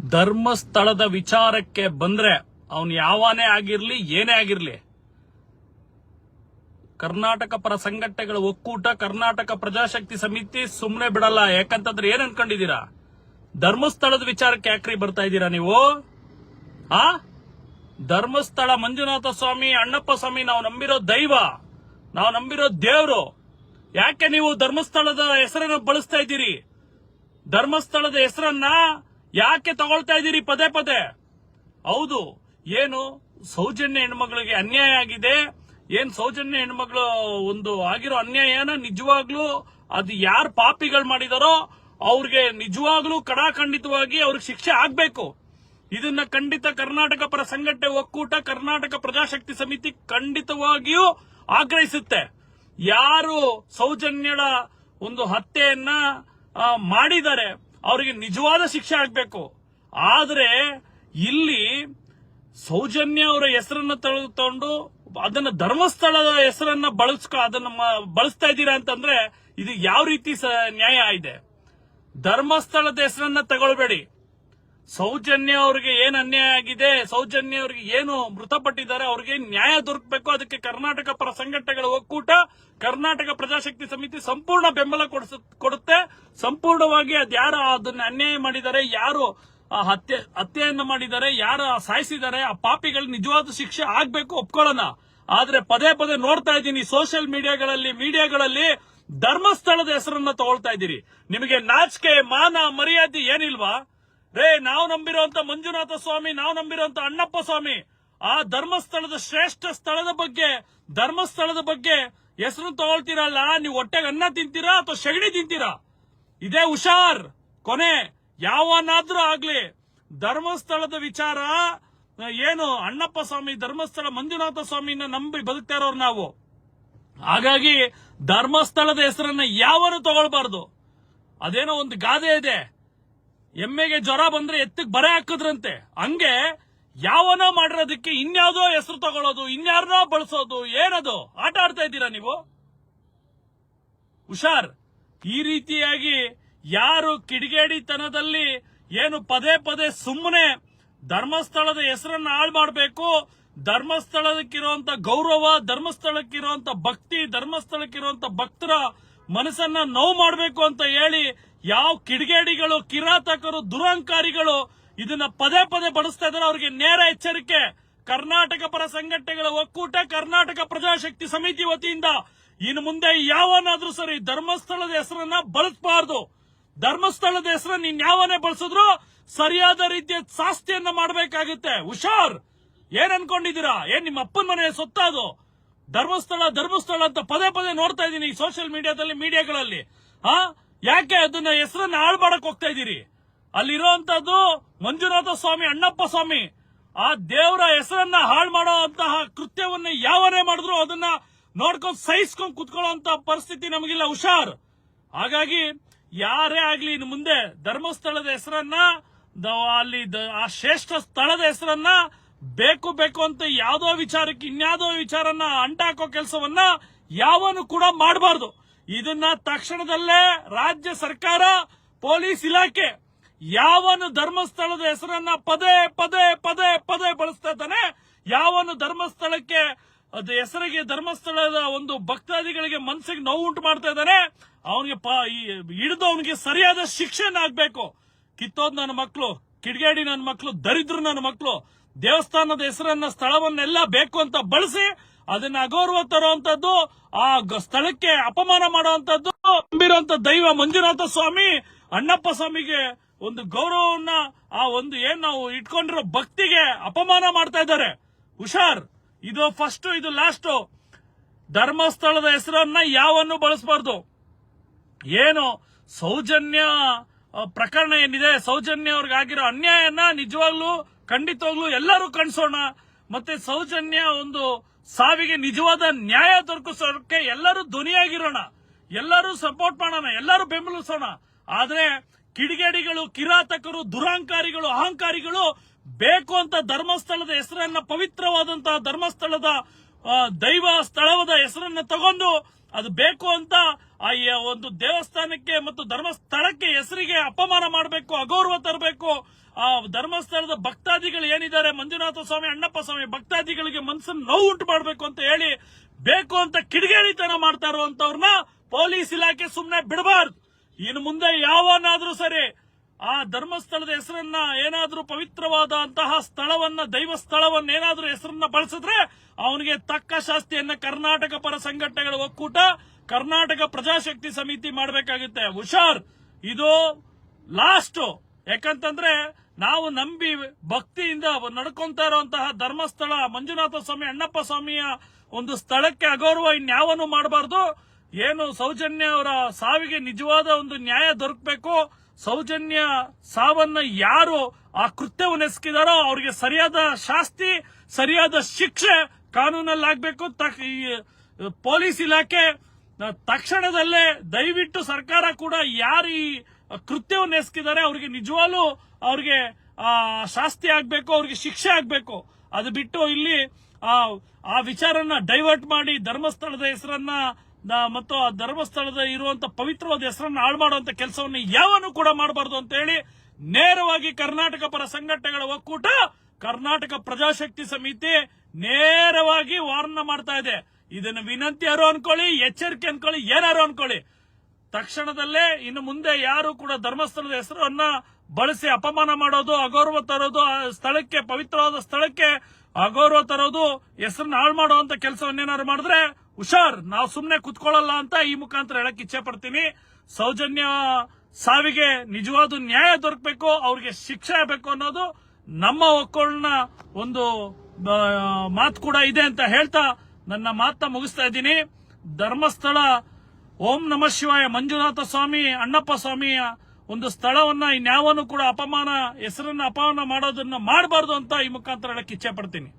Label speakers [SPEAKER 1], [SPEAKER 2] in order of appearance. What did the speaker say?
[SPEAKER 1] ಧರ್ಮಸ್ಥಳದ ವಿಚಾರಕ್ಕೆ ಬಂದ್ರೆ ಅವನು ಯಾವನೇ ಆಗಿರ್ಲಿ, ಏನೇ ಆಗಿರ್ಲಿ. ಕರ್ನಾಟಕ ಪರ ಸಂಘಟನೆಗಳ ಒಕ್ಕೂಟ, ಕರ್ನಾಟಕ ಪ್ರಜಾಶಕ್ತಿ ಸಮಿತಿ ಸುಮ್ಮನೆ ಬಿಡಲ್ಲ. ಯಾಕಂತಂದ್ರೆ ಏನ್ ಅನ್ಕೊಂಡಿದ್ದೀರಾ? ಧರ್ಮಸ್ಥಳದ ವಿಚಾರಕ್ಕೆ ಯಾಕ್ರಿ ಬರ್ತಾ ಇದ್ದೀರಾ ನೀವು? ಆ? ಧರ್ಮಸ್ಥಳ ಮಂಜುನಾಥ ಸ್ವಾಮಿ, ಅಣ್ಣಪ್ಪ ಸ್ವಾಮಿ, ನಾವು ನಂಬಿರೋ ದೈವ, ನಾವು ನಂಬಿರೋ ದೇವ್ರು. ಯಾಕೆ ನೀವು ಧರ್ಮಸ್ಥಳದ ಹೆಸರನ್ನ ಬಳಸ್ತಾ ಇದ್ದೀರಿ? ಧರ್ಮಸ್ಥಳದ ಹೆಸರನ್ನ ಯಾಕೆ ತಗೊಳ್ತಾ ಇದ್ದೀರಿ? ಪದೇ ಪದೇ. ಹೌದು, ಏನು ಸೌಜನ್ಯ ಹೆಣ್ಮಗಳಿಗೆ ಅನ್ಯಾಯ ಆಗಿದೆ. ಏನ್ ಸೌಜನ್ಯ ಹೆಣ್ಮಗಳು ಒಂದು ಆಗಿರೋ ಅನ್ಯಾಯನ ನಿಜವಾಗ್ಲೂ ಅದು ಯಾರು ಪಾಪಿಗಳು ಮಾಡಿದಾರೋ ಅವ್ರಿಗೆ ನಿಜವಾಗ್ಲೂ ಕಡಾಖಂಡಿತವಾಗಿ ಅವ್ರಿಗೆ ಶಿಕ್ಷೆ ಆಗ್ಬೇಕು. ಇದನ್ನ ಖಂಡಿತ ಕರ್ನಾಟಕ ಪರ ಸಂಘಟನೆ ಒಕ್ಕೂಟ, ಕರ್ನಾಟಕ ಪ್ರಜಾಶಕ್ತಿ ಸಮಿತಿ ಖಂಡಿತವಾಗಿಯೂ ಆಗ್ರಹಿಸುತ್ತೆ. ಯಾರು ಸೌಜನ್ಯಳ ಒಂದು ಹತ್ಯೆಯನ್ನ ಮಾಡಿದ್ದಾರೆ ಅವರಿಗೆ ನಿಜವಾದ ಶಿಕ್ಷೆ ಆಗ್ಬೇಕು. ಆದ್ರೆ ಇಲ್ಲಿ ಸೌಜನ್ಯ ಅವರ ಹೆಸರನ್ನ ತೆಗೆದುಕೊಂಡು ಅದನ್ನ ಧರ್ಮಸ್ಥಳದ ಹೆಸರನ್ನ ಬಳಸ್ಕ, ಅದನ್ನ ಬಳಸ್ತಾ ಇದ್ದೀರಾ ಅಂತಂದ್ರೆ ಇದು ಯಾವ ರೀತಿ ನ್ಯಾಯ ಇದೆ? ಧರ್ಮಸ್ಥಳದ ಹೆಸರನ್ನ ತಗೊಳ್ಬೇಡಿ. ಸೌಜನ್ಯ ಅವ್ರಿಗೆ ಏನ್ ಅನ್ಯಾಯ ಆಗಿದೆ, ಸೌಜನ್ಯ ಅವ್ರಿಗೆ ಏನು ಮೃತಪಟ್ಟಿದ್ದಾರೆ, ಅವ್ರಿಗೆ ನ್ಯಾಯ ದೊರಕಬೇಕು, ಅದಕ್ಕೆ ಕರ್ನಾಟಕ ಪರ ಸಂಘಟನೆಗಳ ಒಕ್ಕೂಟ, ಕರ್ನಾಟಕ ಪ್ರಜಾಶಕ್ತಿ ಸಮಿತಿ ಸಂಪೂರ್ಣ ಬೆಂಬಲ ಕೊಡುತ್ತೆ. ಸಂಪೂರ್ಣವಾಗಿ ಅದ್ಯಾರು ಅದನ್ನ ಅನ್ಯಾಯ ಮಾಡಿದ್ದಾರೆ, ಯಾರು ಹತ್ಯೆ, ಹತ್ಯೆಯನ್ನು ಮಾಡಿದ್ದಾರೆ, ಯಾರು ಸಾಯಿಸಿದ್ದಾರೆ, ಆ ಪಾಪಿಗಳು ನಿಜವಾದ ಶಿಕ್ಷೆ ಆಗ್ಬೇಕು, ಒಪ್ಕೊಳ್ಳೋಣ. ಆದ್ರೆ ಪದೇ ಪದೇ ನೋಡ್ತಾ ಇದ್ದೀನಿ, ಸೋಷಿಯಲ್ ಮೀಡಿಯಾಗಳಲ್ಲಿ ಮೀಡಿಯಾಗಳಲ್ಲಿ ಧರ್ಮಸ್ಥಳದ ಹೆಸರನ್ನ ತಗೊಳ್ತಾ ಇದ್ದೀರಿ. ನಿಮಗೆ ನಾಚಿಕೆ, ಮಾನ, ಮರ್ಯಾದೆ ಏನಿಲ್ವಾ? ರೇ, ನಾವು ನಂಬಿರುವಂತ ಮಂಜುನಾಥ ಸ್ವಾಮಿ, ನಾವು ನಂಬಿರುವಂತ ಅಣ್ಣಪ್ಪ ಸ್ವಾಮಿ, ಆ ಧರ್ಮಸ್ಥಳದ ಶ್ರೇಷ್ಠ ಸ್ಥಳದ ಬಗ್ಗೆ, ಧರ್ಮಸ್ಥಳದ ಬಗ್ಗೆ ಹೆಸರು ತಗೊಳ್ತೀರಲ್ಲ, ನೀವು ಹೊಟ್ಟೆಗೆ ಅನ್ನ ತಿಂತೀರಾ ಅಥವಾ ಸಗಣಿ ತಿಂತೀರಾ? ಇದೇ ಹುಷಾರ್, ಕೊನೆ. ಯಾವನಾದ್ರೂ ಆಗ್ಲಿ, ಧರ್ಮಸ್ಥಳದ ವಿಚಾರ, ಏನು ಅಣ್ಣಪ್ಪ ಸ್ವಾಮಿ, ಧರ್ಮಸ್ಥಳ ಮಂಜುನಾಥ ಸ್ವಾಮಿನ ನಂಬಿ ಬದುಕ್ತಾ ಇರೋರು ನಾವು. ಹಾಗಾಗಿ ಧರ್ಮಸ್ಥಳದ ಹೆಸರನ್ನ ಯಾವನು ತಗೊಳ್ಬಾರ್ದು. ಅದೇನೋ ಒಂದು ಗಾದೆ ಇದೆ. ಎಮ್ಮೆಗೆ ಜ್ವರ ಬಂದ್ರೆ ಎತ್ತಿಗೆ ಬರೆ ಹಾಕಿದ್ರಂತೆ. ಹಂಗೆ ಯಾವನೋ ಮಾಡಿರೋದಕ್ಕೆ ಇನ್ಯಾವುದೋ ಹೆಸರು ತಗೊಳ್ಳೋದು ಇನ್ಯಾರನೋ ಬಳಸೋದು, ಏನದು? ಆಟ ಆಡ್ತಾ ಇದ್ದೀರಾ ನೀವು? ಹುಷಾರ್. ಈ ರೀತಿಯಾಗಿ ಯಾರು ಕಿಡಿಗೇಡಿತನದಲ್ಲಿ ಏನು ಪದೇ ಪದೇ ಸುಮ್ಮನೆ ಧರ್ಮಸ್ಥಳದ ಹೆಸರನ್ನ ಹಾಳು ಮಾಡಬೇಕು ಧರ್ಮಸ್ಥಳಕ್ಕಿರುವಂತ ಗೌರವ, ಧರ್ಮಸ್ಥಳಕ್ಕಿರುವಂತ ಭಕ್ತಿ, ಧರ್ಮಸ್ಥಳಕ್ಕಿರುವಂತ ಭಕ್ತರ ಮನಸ್ಸನ್ನ ನೋವು ಮಾಡಬೇಕು ಅಂತ ಹೇಳಿ ಯಾವ ಕಿಡಿಗೇಡಿಗಳು, ಕಿರಾತಕರು ದುರಹಂಕಾರಿಗಳು ಇದನ್ನ ಪದೇ ಪದೇ ಬಳಸ್ತಾ ಇದ್ದಾರೆ. ಅವರಿಗೆ ನೇರ ಎಚ್ಚರಿಕೆ. ಕರ್ನಾಟಕ ಪರ ಸಂಘಟನೆಗಳ ಒಕ್ಕೂಟ, ಕರ್ನಾಟಕ ಪ್ರಜಾಶಕ್ತಿ ಸಮಿತಿ ವತಿಯಿಂದ ಇನ್ನು ಮುಂದೆ ಯಾವನಾದ್ರೂ ಸರಿ ಧರ್ಮಸ್ಥಳದ ಹೆಸರನ್ನ ಬಳಸಬಾರದು. ಧರ್ಮಸ್ಥಳದ ಹೆಸರನ್ನ ಇನ್ಯಾವನೇ ಬಳಸಿದ್ರು ಸರಿಯಾದ ರೀತಿಯ ಶಾಸ್ತಿಯನ್ನ ಮಾಡಬೇಕಾಗುತ್ತೆ. ಹುಷಾರ್! ಏನ್ ಅನ್ಕೊಂಡಿದ್ದೀರಾ? ಏನ್ ನಿಮ್ಮ ಅಪ್ಪನ ಮನೆ ಸೊತ್ತ ಅದು ಧರ್ಮಸ್ಥಳ ಧರ್ಮಸ್ಥಳ ಅಂತ ಪದೇ ಪದೇ ನೋಡ್ತಾ ಇದ್ದೀನಿ ಈ ಸೋಷಿಯಲ್ ಮೀಡಿಯಾದಲ್ಲಿ ಮೀಡಿಯಾಗಳಲ್ಲಿ ಹಾ ಯಾಕೆ ಅದನ್ನ ಹೆಸರನ್ನ ಹಾಳು ಮಾಡಕ್ ಹೋಗ್ತಾ ಇದ್ದೀರಿ? ಅಲ್ಲಿರುವಂತದ್ದು ಮಂಜುನಾಥ ಸ್ವಾಮಿ, ಅಣ್ಣಪ್ಪ ಸ್ವಾಮಿ. ಆ ದೇವರ ಹೆಸರನ್ನ ಹಾಳು ಮಾಡೋ ಅಂತಹ ಕೃತ್ಯವನ್ನ ಯಾವನೇ ಮಾಡಿದ್ರು ಅದನ್ನ ನೋಡ್ಕೊಂಡು ಸಹಿಸ್ಕೊಂಡು ಕುತ್ಕೊಳ್ಳೋ ಪರಿಸ್ಥಿತಿ ನಮಗಿಲ್ಲ, ಹುಷಾರ್. ಹಾಗಾಗಿ ಯಾರೇ ಆಗ್ಲಿ ಇನ್ನು ಮುಂದೆ ಧರ್ಮಸ್ಥಳದ ಹೆಸರನ್ನ ಅಲ್ಲಿ ಆ ಶ್ರೇಷ್ಠ ಸ್ಥಳದ ಹೆಸರನ್ನ ಬೇಕು ಬೇಕು ಅಂತ ಯಾವ್ದೋ ವಿಚಾರಕ್ಕೆ ಇನ್ಯಾವುದೋ ವಿಚಾರನ್ನ ಅಂಟಾಕೋ ಕೆಲಸವನ್ನ ಯಾವನು ಕೂಡ ಮಾಡಬಾರ್ದು. ಇದನ್ನ ತಕ್ಷಣದಲ್ಲೇ ರಾಜ್ಯ ಸರ್ಕಾರ, ಪೊಲೀಸ್ ಇಲಾಖೆ ಯಾವನು ಧರ್ಮಸ್ಥಳದ ಹೆಸರನ್ನ ಪದೇ ಪದೇ ಪದೇ ಪದೇ ಬಳಸ್ತಾ ಇದ್ದಾನೆ, ಯಾವನು ಧರ್ಮಸ್ಥಳಕ್ಕೆ, ಅದು ಹೆಸರಿಗೆ, ಧರ್ಮಸ್ಥಳದ ಒಂದು ಭಕ್ತಾದಿಗಳಿಗೆ ಮನಸ್ಸಿಗೆ ನೋವು ಉಂಟು ಮಾಡ್ತಾ ಇದ್ದಾನೆ, ಅವನಿಗೆ ಹಿಡಿದು ಅವನಿಗೆ ಸರಿಯಾದ ಶಿಕ್ಷೆನ ಆಗ್ಬೇಕು ಕಿತ್ತೋದ್ ನನ್ನ ಮಕ್ಕಳು ಕಿಡಿಗೇಡಿ ನನ್ನ ಮಕ್ಕಳು ದರಿದ್ರು ನನ್ನ ಮಕ್ಕಳು ದೇವಸ್ಥಾನದ ಹೆಸರನ್ನ ಸ್ಥಳವನ್ನೆಲ್ಲ ಬೇಕು ಅಂತ ಬಳಸಿ ಅದನ್ನ ಅಗೌರವ ತರುವಂತದ್ದು, ಆ ಸ್ಥಳಕ್ಕೆ ಅಪಮಾನ ಮಾಡುವಂತದ್ದು ನಂಬಿರುವಂತ ದೈವ ಮಂಜುನಾಥ ಸ್ವಾಮಿ, ಅಣ್ಣಪ್ಪ ಸ್ವಾಮಿಗೆ ಒಂದು ಗೌರವವನ್ನ, ಆ ಒಂದು ಏನ್ ನಾವು ಇಟ್ಕೊಂಡಿರೋ ಭಕ್ತಿಗೆ ಅಪಮಾನ ಮಾಡ್ತಾ ಇದ್ದಾರೆ. ಹುಷಾರ್, ಇದು ಫಸ್ಟ್ ಇದು ಲಾಸ್ಟ್ ಧರ್ಮಸ್ಥಳದ ಹೆಸರನ್ನ ಯಾವನ್ನು ಬಳಸಬಾರ್ದು. ಏನು, ಸೌಜನ್ಯ ಪ್ರಕರಣ ಏನಿದೆ, ಸೌಜನ್ಯ ಅವ್ರಿಗಾಗಿರೋ ಅನ್ಯಾಯನ ನಿಜವಾಗ್ಲೂ ಖಂಡಿತವಾಗ್ಲೂ ಎಲ್ಲರೂ ಕಣ್ಸೋಣ. ಮತ್ತೆ ಸೌಜನ್ಯ ಒಂದು ಸಾವಿಗೆ ನಿಜವಾದ ನ್ಯಾಯ ದೊರಕಿಸೋಕೆ ಎಲ್ಲರೂ ಧ್ವನಿಯಾಗಿರೋಣ. ಎಲ್ಲರೂ ಸಪೋರ್ಟ್ ಮಾಡೋಣ, ಎಲ್ಲರೂ ಬೆಂಬಲಿಸೋಣ. ಆದ್ರೆ ಕಿಡಿಗೇಡಿಗಳು, ಕಿರಾತಕರು ದುರಹಂಕಾರಿಗಳು ಅಹಂಕಾರಿಗಳು ಬೇಕು ಅಂತ ಧರ್ಮಸ್ಥಳದ ಹೆಸರನ್ನ ಪವಿತ್ರವಾದಂತಹ ಧರ್ಮಸ್ಥಳದ ದೈವ ಸ್ಥಳದ ಹೆಸರನ್ನ ತಗೊಂಡು ಅದು ಬೇಕು ಅಂತ ಆ ಒಂದು ದೇವಸ್ಥಾನಕ್ಕೆ ಮತ್ತು ಧರ್ಮಸ್ಥಳಕ್ಕೆ ಹೆಸರಿಗೆ ಅಪಮಾನ ಮಾಡಬೇಕು, ಅಗೌರವ ತರಬೇಕು. ಆ ಧರ್ಮಸ್ಥಳದ ಭಕ್ತಾದಿಗಳು ಏನಿದ್ದಾರೆ? ಮಂಜುನಾಥ ಸ್ವಾಮಿ, ಅಣ್ಣಪ್ಪ ಸ್ವಾಮಿ ಭಕ್ತಾದಿಗಳಿಗೆ ಮನಸ್ಸನ್ನು ನೋವು ಉಂಟು ಮಾಡಬೇಕು ಅಂತ ಹೇಳಿ ಬೇಕು ಅಂತ ಕಿಡಿಗೇಡಿತನ ಮಾಡ್ತಾ ಇರುವಂತವ್ರನ್ನ ಪೊಲೀಸ್ ಇಲಾಖೆ ಸುಮ್ಮನೆ ಬಿಡಬಾರ್ದು. ಇನ್ನು ಮುಂದೆ ಯಾವನಾದ್ರೂ ಸರಿ ಆ ಧರ್ಮಸ್ಥಳದ ಹೆಸರನ್ನ ಏನಾದರೂ ಪವಿತ್ರವಾದ ಅಂತಹ ಸ್ಥಳವನ್ನ, ದೈವ ಸ್ಥಳವನ್ನ ಏನಾದರೂ ಹೆಸರನ್ನ ಬಳಸಿದ್ರೆ ಅವನಿಗೆ ತಕ್ಕ ಶಾಸ್ತಿಯನ್ನ ಕರ್ನಾಟಕ ಪರ ಸಂಘಟನೆಗಳ ಒಕ್ಕೂಟ, ಕರ್ನಾಟಕ ಪ್ರಜಾಶಕ್ತಿ ಸಮಿತಿ ಮಾಡಬೇಕಾಗುತ್ತೆ. ಹುಷಾರ್. ಇದು ಲಾಸ್ಟ್ ಯಾಕಂತಂದ್ರೆ ನಾವು ನಂಬಿ ಭಕ್ತಿಯಿಂದ ನಡ್ಕೊಂತಾ ಇರುವಂತಹ ಧರ್ಮಸ್ಥಳ, ಮಂಜುನಾಥ ಸ್ವಾಮಿ, ಅಣ್ಣಪ್ಪ ಸ್ವಾಮಿಯ ಒಂದು ಸ್ಥಳಕ್ಕೆ ಅಗೌರವ ಇನ್ಯಾವನು ಮಾಡಬಾರ್ದು. ಏನು ಸೌಜನ್ಯ ಅವರ ಸಾವಿಗೆ ನಿಜವಾದ ಒಂದು ನ್ಯಾಯ ದೊರಕಬೇಕು. ಸೌಜನ್ಯ ಸಾವನ್ನ ಯಾರು ಆ ಕೃತ್ಯವನ್ನು ಅವ್ರಿಗೆ ಸರಿಯಾದ ಶಾಸ್ತಿ, ಸರಿಯಾದ ಶಿಕ್ಷೆ ಕಾನೂನಲ್ಲಿ ಆಗ್ಬೇಕು ಪೊಲೀಸ್ ಇಲಾಖೆ ತಕ್ಷಣದಲ್ಲೇ ದಯವಿಟ್ಟು ಸರ್ಕಾರ ಕೂಡ ಯಾರು ಈ ಕೃತ್ಯವನ್ನು ಎಸಗಿದ್ದಾರೆ ಅವ್ರಿಗೆ ನಿಜವಾಗ್ಲೂ ಅವ್ರಿಗೆ ಶಾಸ್ತಿ ಆಗ್ಬೇಕು, ಅವ್ರಿಗೆ ಶಿಕ್ಷೆ ಆಗ್ಬೇಕು. ಅದು ಬಿಟ್ಟು ಇಲ್ಲಿ ಆ ವಿಚಾರನ್ನ ವಿಚಾರನ ಡೈವರ್ಟ್ ಮಾಡಿ ಧರ್ಮಸ್ಥಳದ ಹೆಸರನ್ನ ಮತ್ತು ಆ ಧರ್ಮಸ್ಥಳದ ಇರುವಂತ ಪವಿತ್ರವಾದ ಹೆಸರನ್ನು ಹಾಳು ಮಾಡುವಂತ ಕೆಲಸವನ್ನು ಯಾವನು ಕೂಡ ಮಾಡಬಾರದು ಅಂತ ಹೇಳಿ ನೇರವಾಗಿ ಕರ್ನಾಟಕ ಪರ ಸಂಘಟನೆಗಳ ಒಕ್ಕೂಟ, ಕರ್ನಾಟಕ ಪ್ರಜಾಶಕ್ತಿ ಸಮಿತಿ ನೇರವಾಗಿ ವಾರ್ನ ಮಾಡ್ತಾ ಇದೆ. ಇದನ್ನು ವಿನಂತಿ ಯಾರು ಅನ್ಕೊಳ್ಳಿ, ಎಚ್ಚರಿಕೆ ಅನ್ಕೊಳ್ಳಿ, ಏನಾರು ಅನ್ಕೊಳ್ಳಿ. ತಕ್ಷಣದಲ್ಲೇ ಇನ್ನು ಮುಂದೆ ಯಾರು ಕೂಡ ಧರ್ಮಸ್ಥಳದ ಹೆಸರನ್ನ ಬಳಸಿ ಅಪಮಾನ ಮಾಡೋದು, ಅಗೌರವ ತರೋದು ಸ್ಥಳಕ್ಕೆ, ಪವಿತ್ರವಾದ ಸ್ಥಳಕ್ಕೆ ಅಗೌರವ ತರೋದು, ಹೆಸರನ್ನ ಹಾಳು ಮಾಡುವಂತ ಕೆಲಸವನ್ನೇನಾದ್ರು ಮಾಡಿದ್ರೆ ಹುಷಾರ್, ನಾವು ಸುಮ್ನೆ ಕುತ್ಕೊಳ್ಳಲ್ಲ ಅಂತ ಈ ಮುಖಾಂತರ ಹೇಳಕ್ ಇಚ್ಛೆ ಪಡ್ತೀನಿ. ಸೌಜನ್ಯ ಸಾವಿಗೆ ನಿಜವಾದ ನ್ಯಾಯ ದೊರಕಬೇಕು, ಅವ್ರಿಗೆ ಶಿಕ್ಷೆ ಆಗಬೇಕು ಅನ್ನೋದು ನಮ್ಮ ಒಕ್ಕೂಳಿನ ಒಂದು ಮಾತು ಕೂಡ ಇದೆ ಅಂತ ಹೇಳ್ತಾ ನನ್ನ ಮಾತನ್ನ ಮುಗಿಸ್ತಾ ಇದ್ದೀನಿ. ಧರ್ಮಸ್ಥಳ, ಓಂ ನಮ ಶಿವಾಯ ಮಂಜುನಾಥ ಸ್ವಾಮಿ, ಅಣ್ಣಪ್ಪ ಸ್ವಾಮಿಯ ಒಂದು ಸ್ಥಳವನ್ನ, ಇನ್ಯಾವನು ಕೂಡ ಅಪಮಾನ, ಹೆಸರನ್ನ ಅಪಮಾನ ಮಾಡೋದನ್ನ ಮಾಡಬಾರ್ದು ಅಂತ ಈ ಮುಖಾಂತರ ಹೇಳಕ್ ಇಚ್ಛೆ ಪಡ್ತೀನಿ.